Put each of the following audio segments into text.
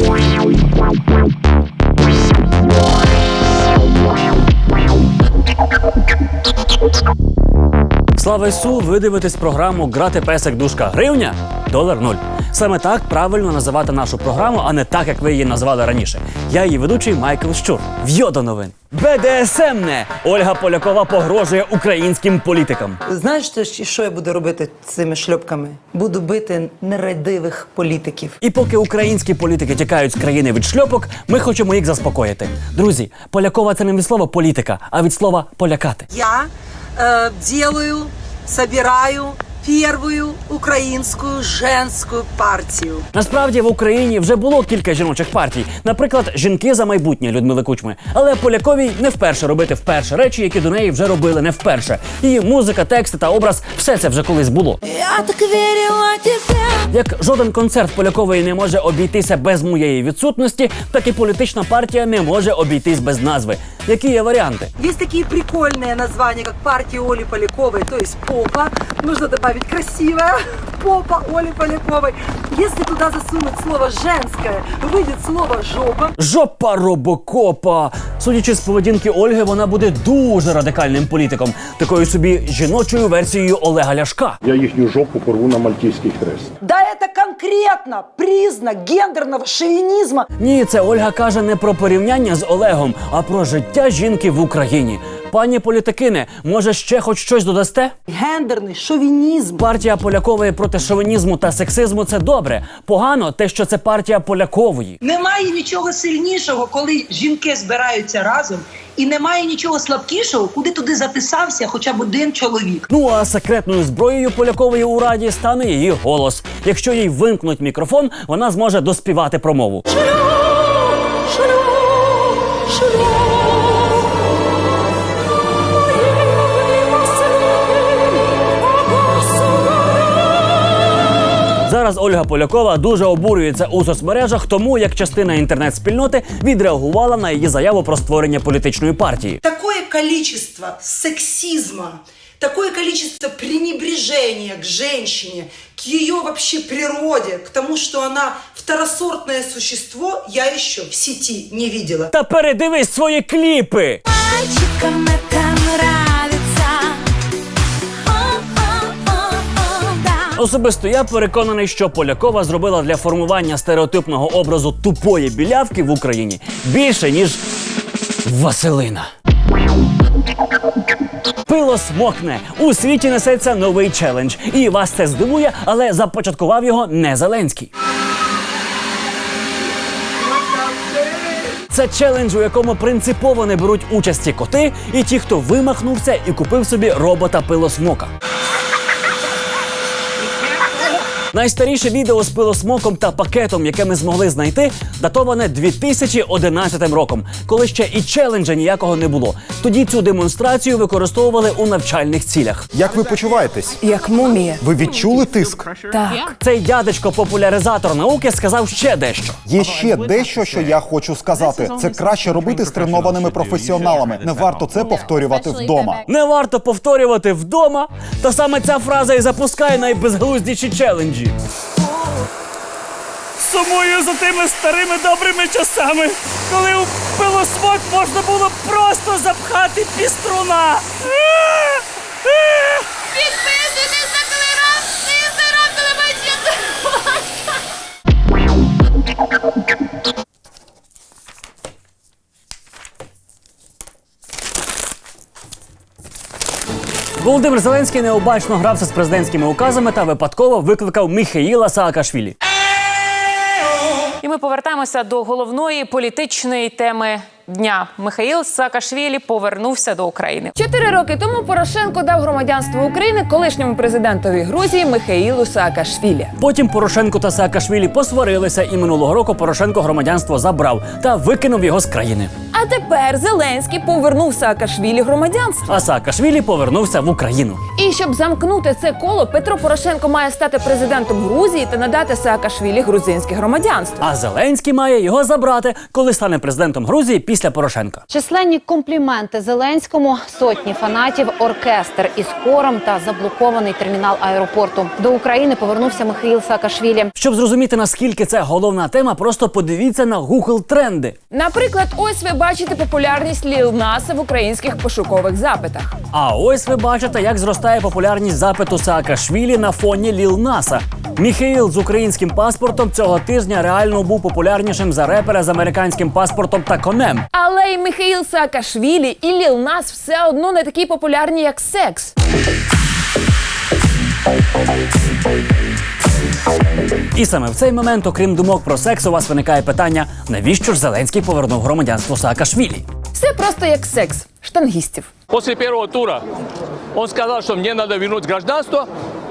Bye. Слава Ісу, ви дивитесь програму Грати песик дужка гривня долар нуль. Саме так правильно називати нашу програму, а не так, як ви її назвали раніше. Я її ведучий Майкл Щур. В'йо до новин. БДСМне! Ольга Полякова погрожує українським політикам. Знаєш, що- що я буду робити цими шльопками? Буду бити нерадивих політиків. І поки українські політики тікають з країни від шльопок, ми хочемо їх заспокоїти. Друзі, полякова це не від слова політика, а від слова полякати. Я э, делаю, собираю первую украинскую женскую партию. Насправді в Україні вже було кілька жіночих партій, наприклад, жінки за майбутнє Людмили Кучми. Але Поляковій не вперше робити вперше речі, які до неї вже робили не вперше. Її музика, тексти та образ все це вже колись було. Я так верила тебе. Як жоден концерт Полякової не може обійтися без моєї відсутності, так і політична партія не може обійтись без назви. Які є варіанти? Есть такие прикольные названия, как партия Оли Поляковой, то есть попа. Нужно добавить красивая попа Оли Поляковой. Если туда засунуть слово женское, выйдет слово жопа. Жопа робокопа. Судячи з поведінки Ольги, вона буде дуже радикальним політиком, такою собі жіночою версією Олега Ляшка. Я їхню жопу порву на мальтійський хрест. Да это конкретно признак гендерного шовинизма. Ні, це Ольга каже не про порівняння з Олегом, а про життя жінки в Україні. Пані політикине, може ще хоч щось додасте? Гендерний шовінізм. Партія Полякової проти шовінізму та сексизму це добре. Погано те, що це партія Полякової. Немає нічого сильнішого, коли жінки збираються разом, і немає нічого слабкішого, куди туди записався хоча б один чоловік. Ну а секретною зброєю Полякової у раді стане її голос. Якщо їй вимкнуть мікрофон, вона зможе доспівати промову. Зараз Ольга Полякова дуже обурюється у соцмережах, тому як частина інтернет-спільноти відреагувала на її заяву про створення політичної партії. такое количество сексизма, такое количество пренебрежения к женщине, к ее вообще природе, к тому, что она второсортное существо, я еще в сети не видела. Та передивись свої кліпи. Мальчикам Особисто я переконаний, що Полякова зробила для формування стереотипного образу тупої білявки в Україні більше ніж Василина. Пило смокне. У світі несеться новий челендж. І вас це здивує, але започаткував його не Зеленський. Це челендж, у якому принципово не беруть участі коти і ті, хто вимахнувся і купив собі робота пилосмока. Найстаріше відео з пилосмоком та пакетом, яке ми змогли знайти, датоване 2011 роком, коли ще і челенджа ніякого не було. Тоді цю демонстрацію використовували у навчальних цілях. Як ви почуваєтесь? Як мумія. Ви відчули тиск? Так. Цей дядечко популяризатор науки сказав ще дещо. Є ще дещо, що я хочу сказати. Це краще робити з тренованими професіоналами. Не варто це повторювати вдома. Не варто повторювати вдома, та саме ця фраза і запускає найбезглуздіші челенджі. Сумую за тими старими добрими часами, коли у пилосмок можна було просто запхати піструна. Підписуйтесь на телеграм, інстаграм, телебачення. Володимир Зеленський необачно грався з президентськими указами та випадково викликав Міхаїла Саакашвілі. І ми повертаємося до головної політичної теми дня. Михаїл Саакашвілі повернувся до України. Чотири роки тому Порошенко дав громадянство України колишньому президентові Грузії Михаїлу Саакашвілі. Потім Порошенко та Саакашвілі посварилися, і минулого року Порошенко громадянство забрав та викинув його з країни. А тепер Зеленський повернув Саакашвілі громадянство. А Саакашвілі повернувся в Україну. І щоб замкнути це коло, Петро Порошенко має стати президентом Грузії та надати Саакашвілі грузинське громадянство. А Зеленський має його забрати, коли стане президентом Грузії після Порошенка. Численні компліменти Зеленському, сотні фанатів, оркестр із хором та заблокований термінал аеропорту. До України повернувся Михаїл Саакашвілі. Щоб зрозуміти наскільки це головна тема, просто подивіться на Google тренди. Наприклад, ось ви бачите популярність Ліл Наса в українських пошукових запитах. А ось ви бачите, як зростає популярність запиту Саакашвілі на фоні Ліл Наса. Міхаїл з українським паспортом цього тижня реально був популярнішим за репера з американським паспортом та конем. Але і Михаїл Саакашвілі, і Ліл Нас все одно не такі популярні, як секс. І саме в цей момент, окрім думок про секс, у вас виникає питання: навіщо ж Зеленський повернув громадянство Саакашвілі? Все просто як секс штангістів. После первого тура он сказал, что мне надо вернуть гражданство,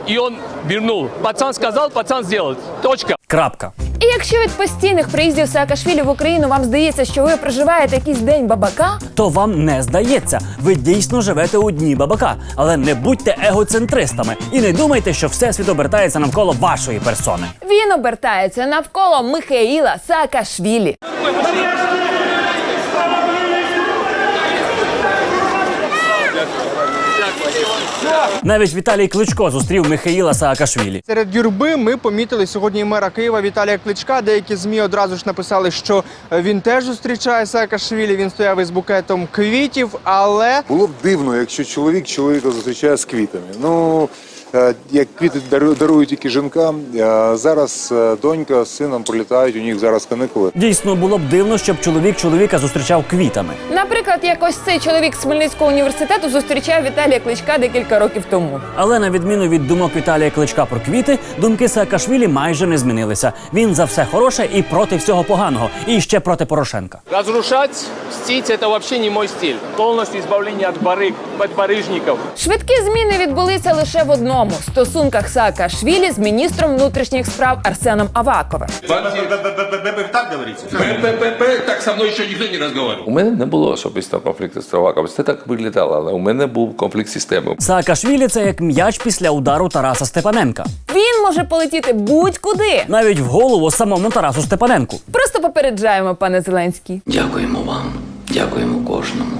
и он вернул. Пацан сказал, пацан сделал. Точка. Крапка. І якщо від постійних приїздів Саакашвілі в Україну вам здається, що ви проживаєте якийсь день бабака, То вам не здається. Ви дійсно живете у дні бабака, але не будьте егоцентристами і не думайте, що всесвіт обертається навколо вашої персони. він обертається навколо Михаїла Саакашвілі. Навіть Віталій Кличко зустрів Михаїла Саакашвілі. Серед юрби ми помітили сьогодні мера Києва Віталія Кличка. Деякі змі одразу ж написали, що е, він теж зустрічає Саакашвілі. Він стояв із букетом квітів, але Було б дивно, якщо чоловік чоловіка зустрічає з квітами. Ну як квіти дару- дарують тільки жінкам. е, Зараз е, донька з сином прилітають. У них зараз каникули. Дійсно було б дивно, щоб чоловік чоловіка зустрічав квітами. Наприклад, як ось цей чоловік з Хмельницького університету зустрічав Віталія Кличка декілька років тому. Але на відміну від думок Віталія Кличка про квіти, думки Саакашвілі майже не змінилися. Він за все хороше і проти всього поганого, і ще проти Порошенка. Разрушать, мстить – это вообще не мой стиль. Полностью избавление от барыг, подбарыжников. Швидкі зміни відбулися лише в одному стосунках Саакашвілі з міністром внутрішніх справ Арсеном Аваковим. Так говорите? Так со мной еще никто не разговаривал. У мене не було особистого конфлікту з Траваком. Це так виглядало, але у мене був конфлікт системи. Саакашвілі це як м'яч після удару Тараса Степаненка. Він може полетіти будь-куди. Навіть в голову самому Тарасу Степаненку. Просто попереджаємо, пане Зеленський. Дякуємо вам, дякуємо кожному.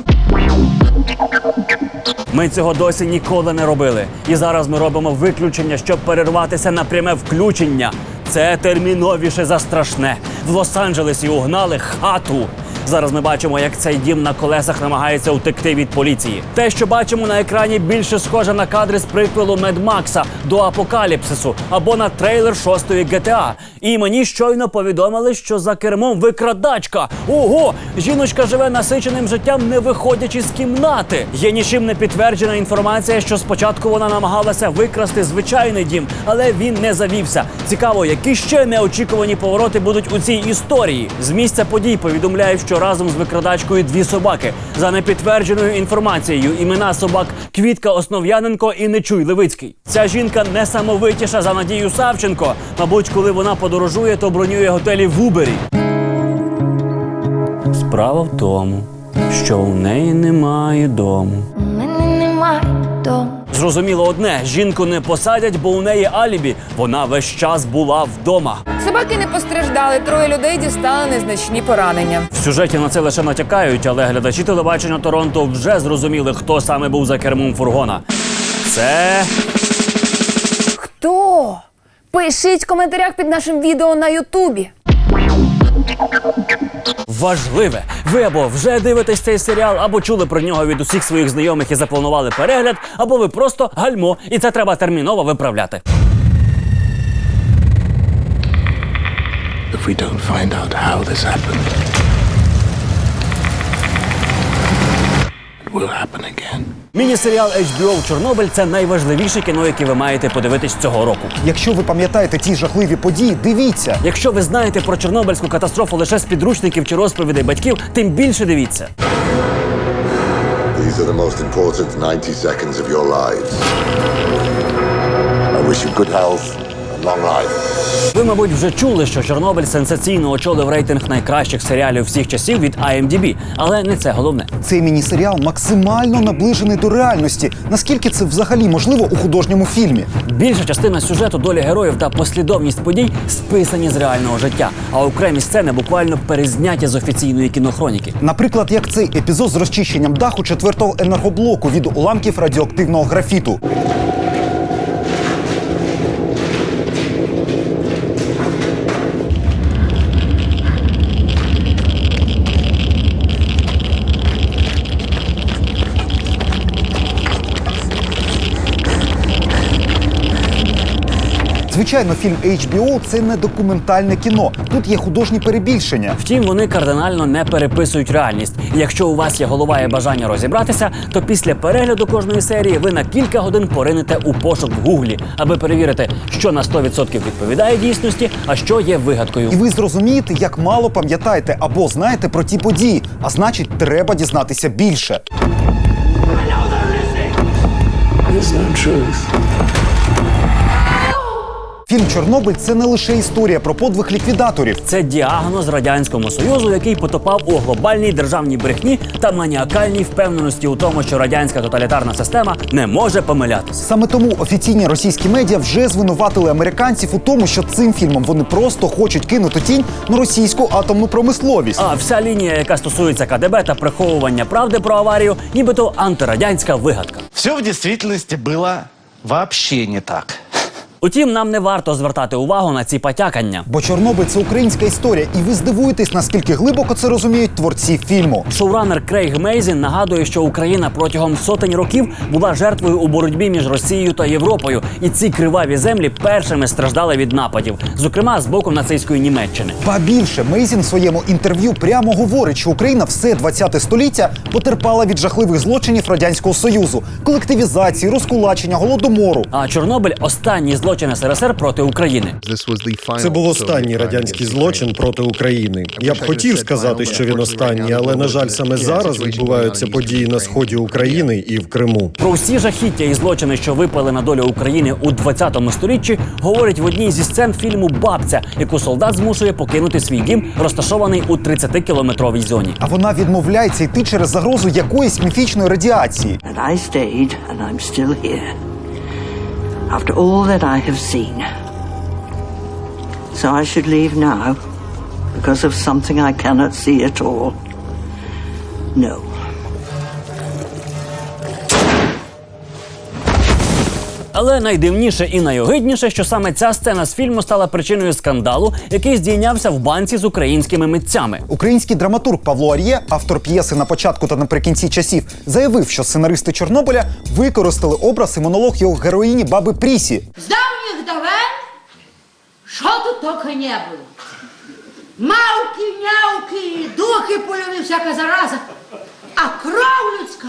Ми цього досі ніколи не робили. І зараз ми робимо виключення, щоб перерватися на пряме включення. Це терміновіше за страшне. В Лос-Анджелесі угнали хату. Зараз ми бачимо, як цей дім на колесах намагається утекти від поліції. Те, що бачимо на екрані, більше схоже на кадри з приквелу Мед Макса до апокаліпсису або на трейлер шостої GTA. І мені щойно повідомили, що за кермом викрадачка. Ого! Жіночка живе насиченим життям, не виходячи з кімнати. Є нічим не підтверджена інформація, що спочатку вона намагалася викрасти звичайний дім, але він не завівся. Цікаво, які ще неочікувані повороти будуть у цій історії. З місця подій повідомляють, що разом з викрадачкою дві собаки. За непідтвердженою інформацією, імена собак Квітка Основ'яненко і Нечуй Левицький. Ця жінка несамовитіша за Надію Савченко. Мабуть, коли вона подорожує, то бронює готелі в Убері. Справа в тому, що у неї немає дому. У мене немає дому. Зрозуміло одне: жінку не посадять, бо у неї алібі. Вона весь час була вдома. Собаки не постраждали, троє людей дістали незначні поранення. В сюжеті на це лише натякають, але глядачі телебачення Торонто вже зрозуміли, хто саме був за кермом фургона. Це Хто? Пишіть в коментарях під нашим відео на Ютубі. Важливе. Ви або вже дивитесь цей серіал, або чули про нього від усіх своїх знайомих і запланували перегляд, або ви просто гальмо, і це треба терміново виправляти. If we don't find out how this happened, it will happen again. Міні-серіал HBO Чорнобиль це найважливіше кіно, яке ви маєте подивитись цього року. Якщо ви пам'ятаєте ті жахливі події, дивіться. Якщо ви знаєте про Чорнобильську катастрофу лише з підручників чи розповідей батьків, тим більше дивіться. These are the most important 90 seconds of your lives. I wish you good health. Ви, мабуть, вже чули, що Чорнобиль сенсаційно очолив рейтинг найкращих серіалів всіх часів від IMDb, але не це головне. Цей міні-серіал максимально наближений до реальності. Наскільки це взагалі можливо у художньому фільмі? Більша частина сюжету долі героїв та послідовність подій списані з реального життя, а окремі сцени буквально перезняті з офіційної кінохроніки. Наприклад, як цей епізод з розчищенням даху четвертого енергоблоку від уламків радіоактивного графіту. Звичайно, фільм HBO – це не документальне кіно. Тут є художні перебільшення. Втім, вони кардинально не переписують реальність. І якщо у вас є голова і бажання розібратися, то після перегляду кожної серії ви на кілька годин поринете у пошук в гуглі, аби перевірити, що на 100% відповідає дійсності, а що є вигадкою. І ви зрозумієте, як мало пам'ятаєте або знаєте про ті події. А значить, треба дізнатися більше. There's no truth. Фільм Чорнобиль це не лише історія про подвиг ліквідаторів. Це діагноз радянському союзу, який потопав у глобальній державній брехні та маніакальній впевненості у тому, що радянська тоталітарна система не може помилятися. Саме тому офіційні російські медіа вже звинуватили американців у тому, що цим фільмом вони просто хочуть кинути тінь на російську атомну промисловість. А вся лінія, яка стосується КДБ та приховування правди про аварію, нібито антирадянська вигадка. Все в действительности было вообще не так. Утім, нам не варто звертати увагу на ці потякання. Бо Чорнобиль це українська історія, і ви здивуєтесь, наскільки глибоко це розуміють творці фільму. Шоуранер Крейг Мейзін нагадує, що Україна протягом сотень років була жертвою у боротьбі між Росією та Європою, і ці криваві землі першими страждали від нападів, зокрема з боку нацистської Німеччини. Ба більше Мейзін в своєму інтерв'ю прямо говорить, що Україна все 20 століття потерпала від жахливих злочинів радянського союзу, колективізації, розкулачення, голодомору. А Чорнобиль останній злочин СРСР проти України. Це був останній радянський злочин проти України. Я б хотів сказати, що він останній, але на жаль, саме зараз відбуваються події на сході України і в Криму. Про всі жахіття і злочини, що випали на долю України у 20 сторіччі, говорить в одній зі сцен фільму Бабця, яку солдат змушує покинути свій дім, розташований у 30-кілометровій зоні. А вона відмовляється йти через загрозу якоїсь міфічної радіації. And I stayed, and I'm still here. After all that I have seen. So I should leave now because of something I cannot see at all. No. Але найдивніше і найогидніше, що саме ця сцена з фільму стала причиною скандалу, який здійнявся в банці з українськими митцями. Український драматург Павло Ар'є, автор п'єси на початку та наприкінці часів, заявив, що сценаристи Чорнобиля використали образ і монолог його героїні баби Прісі. З давніх давен, що тут тільки не було. Мавки, мявки, духи польові, всяка зараза, а кров людська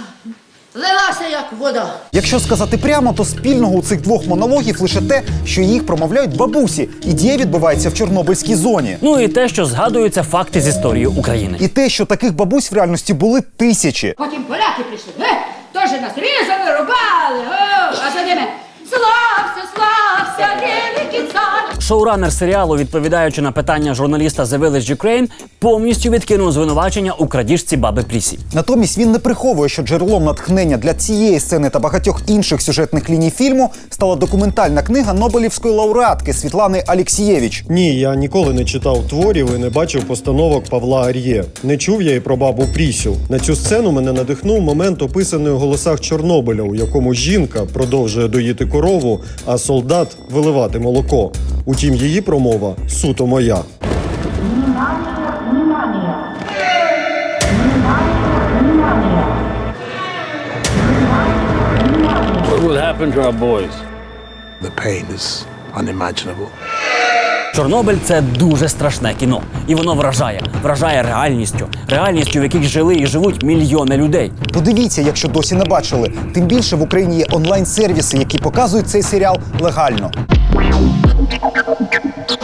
лилася, як вода. Якщо сказати прямо, то спільного у цих двох монологів лише те, що їх промовляють бабусі, і дія відбувається в Чорнобильській зоні. Ну і те, що згадуються факти з історії України. І те, що таких бабусь в реальності були тисячі. Потім поляки прийшли, е, теж нас різали, рубали, о, а за ними слався, слався, великий цар. Шоуранер серіалу, відповідаючи на питання журналіста The Village Ukraine, повністю відкинув звинувачення у крадіжці баби Прісі. Натомість він не приховує, що джерелом натхнення для цієї сцени та багатьох інших сюжетних ліній фільму стала документальна книга Нобелівської лауреатки Світлани Алєксієвич. Ні, я ніколи не читав творів і не бачив постановок Павла Ар'є. Не чув я і про бабу Прісю. На цю сцену мене надихнув момент, описаний у голосах Чорнобиля, у якому жінка продовжує доїти корову, а солдат виливати молоко. Утім, її промова суто моя. What happened to our boys? The pain is unimaginable. Чорнобиль це дуже страшне кіно, і воно вражає, вражає реальністю, реальністю, в якій жили і живуть мільйони людей. Подивіться, якщо досі не бачили. Тим більше в Україні є онлайн-сервіси, які показують цей серіал легально.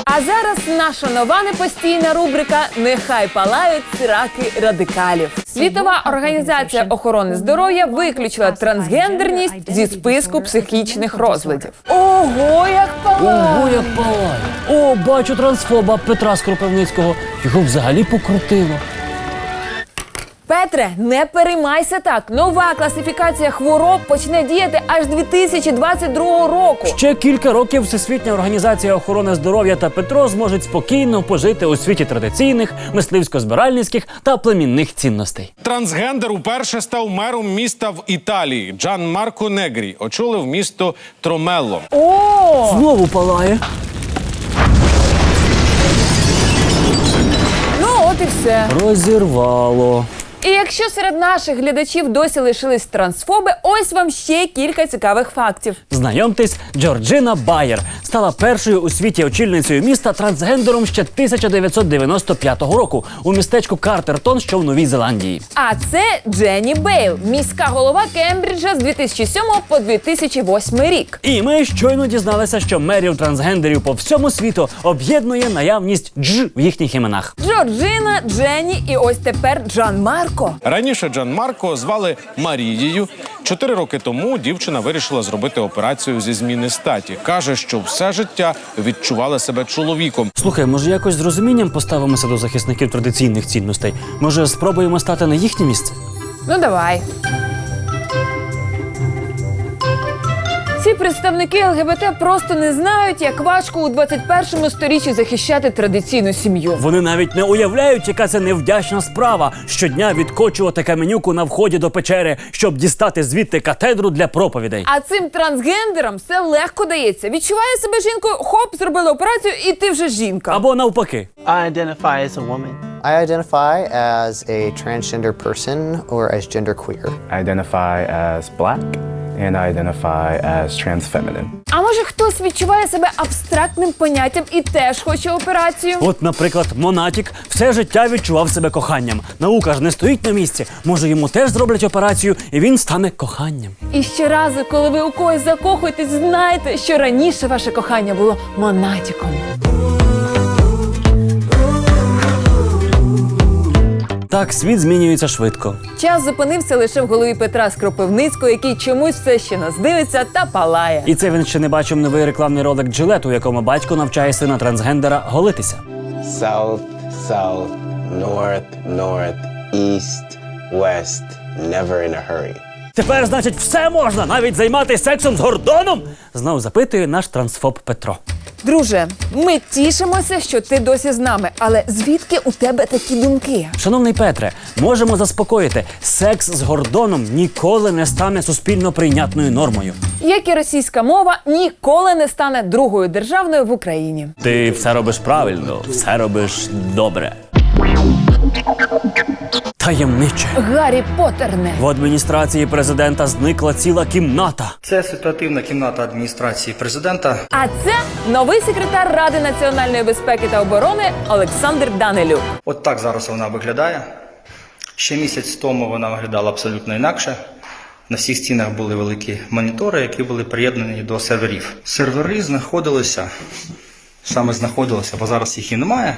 А зараз наша нова непостійна рубрика Нехай палають сраки радикалів. Світова організація охорони здоров'я виключила трансгендерність зі списку психічних розладів. Ого, як палає! Ого, як палає! О, бачу трансфоба Петра Скропивницького. Його взагалі покрутило. Петре, не переймайся так. Нова класифікація хвороб почне діяти аж 2022 року. Ще кілька років Всесвітня організація охорони здоров'я та Петро зможуть спокійно пожити у світі традиційних, мисливсько-збиральницьких та племінних цінностей. Трансгендер уперше став мером міста в Італії. Джан Марко Негрі очолив місто Тромелло. О! Знову палає. Ну, от і все. Розірвало. І якщо серед наших глядачів досі лишились трансфоби, ось вам ще кілька цікавих фактів. Знайомтесь, Джорджина Байер стала першою у світі очільницею міста трансгендером ще 1995 року у містечку Картертон, що в Новій Зеландії. А це Дженні Бейл, міська голова Кембриджа з 2007 по 2008 рік. І ми щойно дізналися, що мерів трансгендерів по всьому світу об'єднує наявність дж в їхніх іменах. Джорджина, Дженні і ось тепер Джан Марко. Раніше Джан Марко звали Марією. Чотири роки тому дівчина вирішила зробити операцію зі зміни статі. каже, що все життя відчувала себе чоловіком. Слухай, може якось з розумінням поставимося до захисників традиційних цінностей? Може, спробуємо стати на їхнє місце? Ну давай. Ці представники ЛГБТ просто не знають, як важко у 21 сторіччі захищати традиційну сім'ю. Вони навіть не уявляють, яка це невдячна справа щодня відкочувати каменюку на вході до печери, щоб дістати звідти катедру для проповідей. А цим трансгендерам все легко дається. Відчуває себе жінкою, хоп, зробили операцію, і ти вже жінка. Або навпаки. I identify as a woman. I identify as a transgender person or as genderqueer. I identify as black and I identify as trans feminine. А може хтось відчуває себе абстрактним поняттям і теж хоче операцію? От, наприклад, Монатік все життя відчував себе коханням. Наука ж не стоїть на місці. Може, йому теж зроблять операцію, і він стане коханням. І щоразу, коли ви у когось закохуєтесь, знайте, що раніше ваше кохання було монатіком. Так, світ змінюється швидко. Час зупинився лише в голові Петра Скропивницького, який чомусь все ще нас дивиться та палає. І це він ще не бачив новий рекламний ролик Джилет, у якому батько навчає сина трансгендера голитися. South, south, north, north, east, west, never in a hurry. Тепер, значить, все можна, навіть займатися сексом з Гордоном? Знов запитує наш трансфоб Петро. Друже, ми тішимося, що ти досі з нами, але звідки у тебе такі думки? Шановний Петре, можемо заспокоїти, секс з Гордоном ніколи не стане суспільно прийнятною нормою. Як і російська мова ніколи не стане другою державною в Україні. Ти все робиш правильно, все робиш добре. Таємниче. Гаррі Поттерне. В адміністрації президента зникла ціла кімната. Це ситуативна кімната адміністрації президента. А це новий секретар Ради національної безпеки та оборони Олександр Данилюк. От так зараз вона виглядає. Ще місяць тому вона виглядала абсолютно інакше. На всіх стінах були великі монітори, які були приєднані до серверів. Сервери знаходилися, саме знаходилися, бо зараз їх і немає.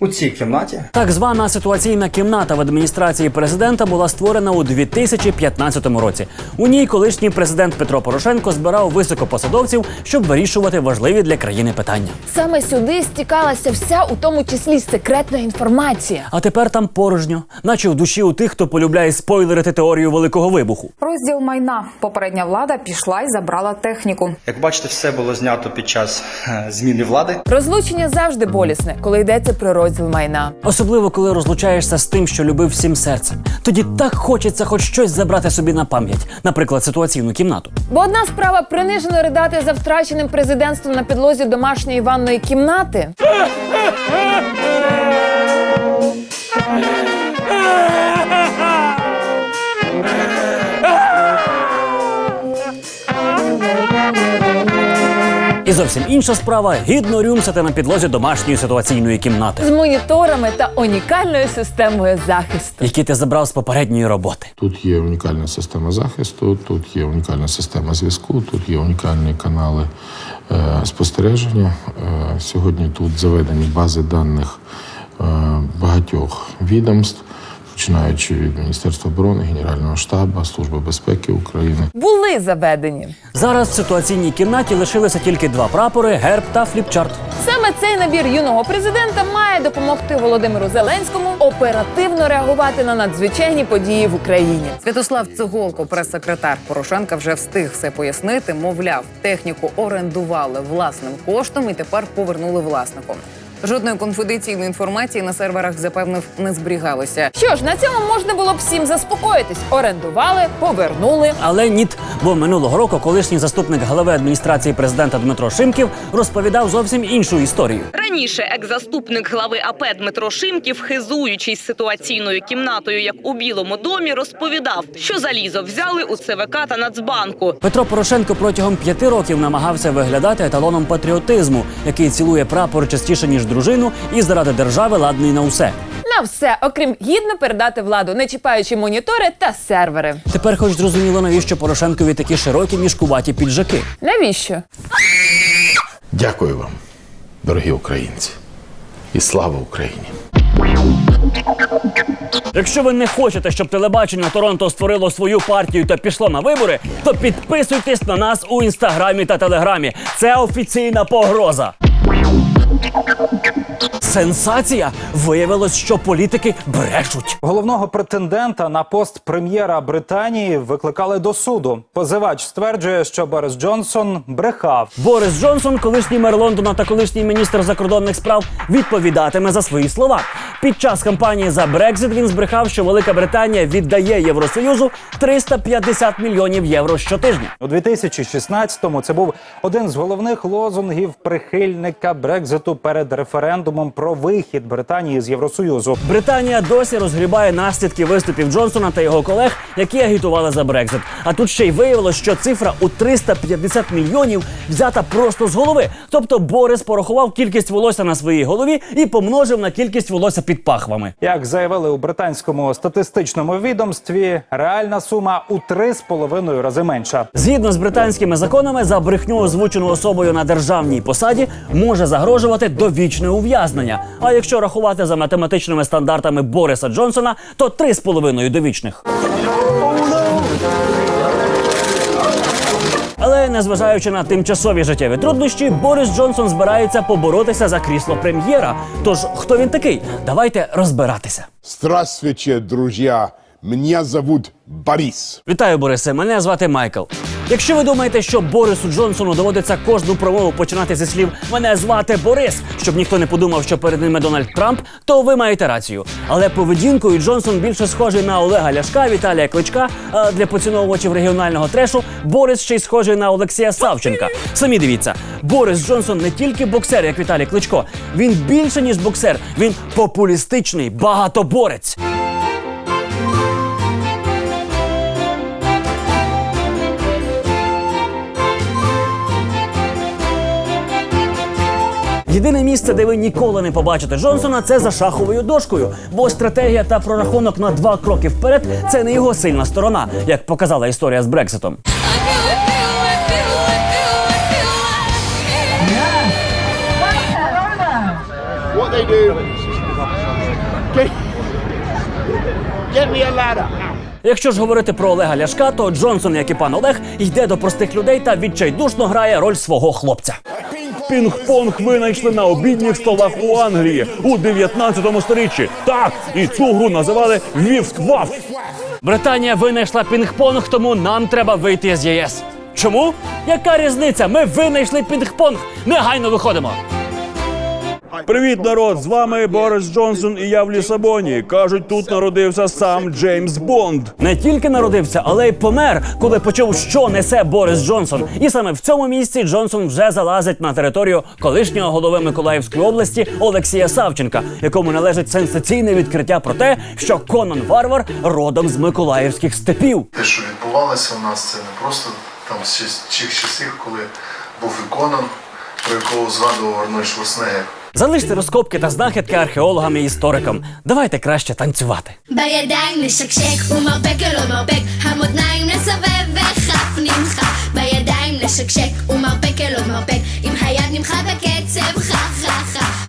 У, цій кімнаті. Так звана ситуаційна кімната в адміністрації президента була створена у 2015 році. У ній колишній президент Петро Порошенко збирав високопосадовців, щоб вирішувати важливі для країни питання. Саме сюди стікалася вся, у тому числі секретна інформація. А тепер там порожньо, наче в душі у тих, хто полюбляє спойлерити теорію великого вибуху. Розділ майна. Попередня влада пішла і забрала техніку. Як бачите, все було знято під час е, зміни влади. Розлучення завжди болісне, коли йдеться про розділ майна. Особливо, коли розлучаєшся з тим, що любив всім серцем. Тоді так хочеться хоч щось забрати собі на пам'ять, наприклад, ситуаційну кімнату. Бо одна справа принижено ридати за втраченим президентством на підлозі домашньої ванної кімнати. І зовсім інша справа гідно рюмсати на підлозі домашньої ситуаційної кімнати, з моніторами та унікальною системою захисту. які ти забрав з попередньої роботи. Тут є унікальна система захисту, тут є унікальна система зв'язку, тут є унікальні канали е, спостереження. Е, Сьогодні тут заведені бази даних е, багатьох відомств, починаючи від Міністерства оборони, Генерального штабу, Служби безпеки України. Були заведені. Зараз в ситуаційній кімнаті лишилися тільки два прапори, герб та фліпчарт. Саме цей набір юного президента має допомогти Володимиру Зеленському оперативно реагувати на надзвичайні події в Україні. Святослав Цуголко, прес-секретар Порошенка, вже встиг все пояснити. Мовляв, техніку орендували власним коштом і тепер повернули власнику. Жодної конфіденційної інформації на серверах запевнив не зберігалося. Що ж, на цьому можна було б всім заспокоїтись. Орендували, повернули. Але ніт, бо минулого року колишній заступник голови адміністрації президента Дмитро Шимків розповідав зовсім іншу історію. Раніше екс-заступник глави АП Дмитро Шимків, хизуючись ситуаційною кімнатою, як у Білому домі, розповідав, що залізо взяли у ЦВК та Нацбанку. Петро Порошенко протягом п'яти років намагався виглядати еталоном патріотизму, який цілує прапор частіше ніж дружину, і заради держави ладний на усе. На все, окрім гідно передати владу, не чіпаючи монітори та сервери. Тепер, хоч зрозуміло, навіщо Порошенкові такі широкі мішкуваті піджаки. Навіщо? Дякую вам, дорогі українці, і слава Україні! Якщо ви не хочете, щоб телебачення Торонто створило свою партію та пішло на вибори, то підписуйтесь на нас у інстаграмі та телеграмі. Це офіційна погроза. Сенсація! Виявилось, що політики брешуть. Головного претендента на пост прем'єра Британії викликали до суду. Позивач стверджує, що Борис Джонсон брехав. Борис Джонсон, колишній мер Лондона та колишній міністр закордонних справ, відповідатиме за свої слова. Під час кампанії за Брекзит він збрехав, що Велика Британія віддає Євросоюзу 350 мільйонів євро щотижня. У 2016-му це був один з головних лозунгів прихильника Брекзиту перед референдумом про вихід Британії з Євросоюзу. Британія досі розгрібає наслідки виступів Джонсона та його колег, які агітували за Брекзит. А тут ще й виявилось, що цифра у 350 мільйонів взята просто з голови. Тобто Борис порахував кількість волосся на своїй голові і помножив на кількість волосся під пахвами. Як заявили у британському статистичному відомстві, реальна сума у три з половиною рази менша. Згідно з британськими законами, за брехню озвучену особою на державній посаді може загрожувати довічне ув'язнення. А якщо рахувати за математичними стандартами Бориса Джонсона, то три з половиною довічних. Але незважаючи на тимчасові життєві труднощі, Борис Джонсон збирається поборотися за крісло прем'єра. Тож хто він такий? Давайте розбиратися. Здравствуйте, друзья! Меня зовут Борис. Вітаю, Борисе. Мене звати Майкл. Якщо ви думаєте, що Борису Джонсону доводиться кожну промову починати зі слів Мене звати Борис, щоб ніхто не подумав, що перед ними Дональд Трамп, то ви маєте рацію. Але поведінкою Джонсон більше схожий на Олега Ляшка, Віталія Кличка. А для поціновувачів регіонального трешу Борис ще й схожий на Олексія Савченка. Самі дивіться, Борис Джонсон не тільки боксер, як Віталій Кличко. Він більше ніж боксер. Він популістичний багатоборець. Єдине місце, де ви ніколи не побачите Джонсона, це за шаховою дошкою. Бо стратегія та прорахунок на два кроки вперед це не його сильна сторона, як показала історія з Брекситом. Якщо ж говорити про Олега Ляшка, то Джонсон, як і пан Олег, йде до простих людей та відчайдушно грає роль свого хлопця. Пінг-понг винайшли на обідніх столах у Англії у 19 сторіччі. Так, і цю гру називали вівскваф. Британія винайшла пінг-понг, тому нам треба вийти з ЄС. Чому? Яка різниця? Ми винайшли пінг-понг. Негайно виходимо. Привіт, народ! З вами Борис Джонсон і я в Лісабоні. Кажуть, тут народився сам Джеймс Бонд. Не тільки народився, але й помер, коли почув, що несе Борис Джонсон. І саме в цьому місці Джонсон вже залазить на територію колишнього голови Миколаївської області Олексія Савченка, якому належить сенсаційне відкриття про те, що Конан Варвар родом з миколаївських степів. Те, що відбувалося у нас, це не просто там з чих часів, коли був і Конан, про якого згадував Арнольд Шварценеггер. Залиште розкопки та знахідки археологам і історикам. Давайте краще танцювати.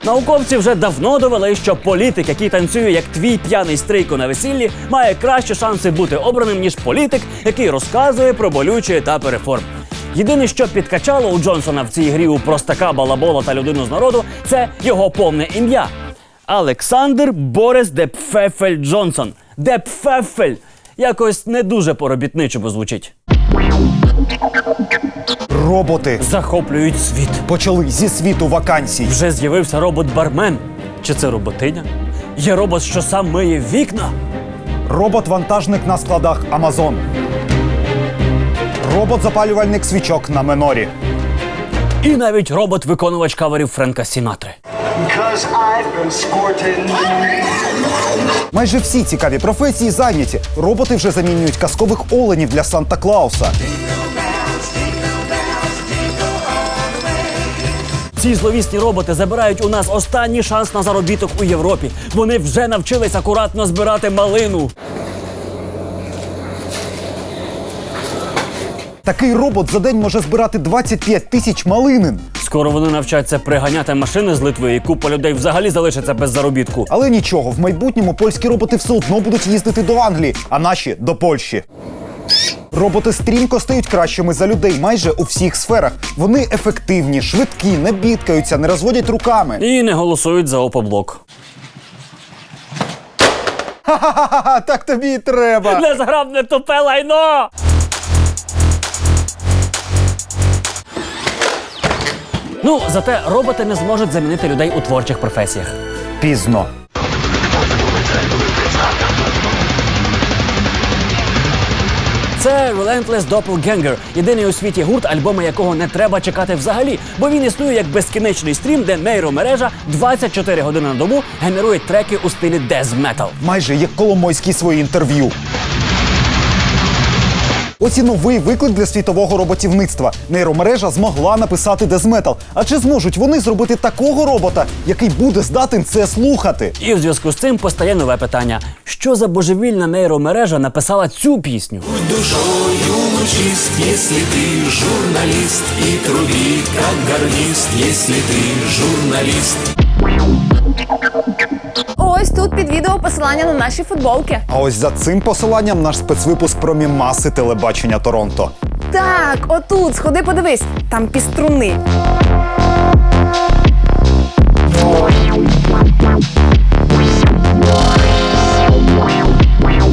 Науковці вже давно довели, що політик, який танцює як твій п'яний стрийко на весіллі, має кращі шанси бути обраним ніж політик, який розказує про болючі етапи реформ. Єдине, що підкачало у Джонсона в цій грі у простака, балабола та людину з народу, це його повне ім'я. Олександр Борис Депфефель Джонсон. Депфефель! Якось не дуже поробітничо звучить. Роботи захоплюють світ. Почали зі світу вакансій. Вже з'явився робот-бармен. Чи це роботиня? Є робот, що сам миє вікна. Робот-вантажник на складах Амазон. Робот-запалювальник свічок на Менорі. І навіть робот-виконувач каверів Френка Сінатри. Майже всі цікаві професії зайняті. Роботи вже замінюють казкових оленів для Санта Клауса. Ці зловісні роботи забирають у нас останній шанс на заробіток у Європі. Вони вже навчились акуратно збирати малину. Такий робот за день може збирати 25 тисяч малинин. Скоро вони навчаться приганяти машини з Литви, і купа людей взагалі залишиться без заробітку. Але нічого, в майбутньому польські роботи все одно будуть їздити до Англії, а наші до Польщі. Роботи стрімко стають кращими за людей майже у всіх сферах. Вони ефективні, швидкі, не бідкаються, не розводять руками. І не голосують за опоблок. Ха-ха-ха, так тобі і треба. Незграбне тупе лайно! Ну, зате роботи не зможуть замінити людей у творчих професіях. Пізно. Це Relentless Doppelganger, єдиний у світі гурт, альбоми якого не треба чекати взагалі, бо він існує як безкінечний стрім, де нейромережа 24 години на добу генерує треки у стилі death metal. Майже як Коломойський свої інтерв'ю. Ось і новий виклик для світового роботівництва. Нейромережа змогла написати дезметал. А чи зможуть вони зробити такого робота, який буде здатен це слухати? І в зв'язку з цим постає нове питання: що за божевільна нейромережа написала цю пісню? Душою лучист, если ты журналист И труди, как гарнист, если ты журналист Ось тут під відео посилання на наші футболки. А ось за цим посиланням наш спецвипуск про мімаси телебачення Торонто. Так, отут, сходи подивись, там піструни.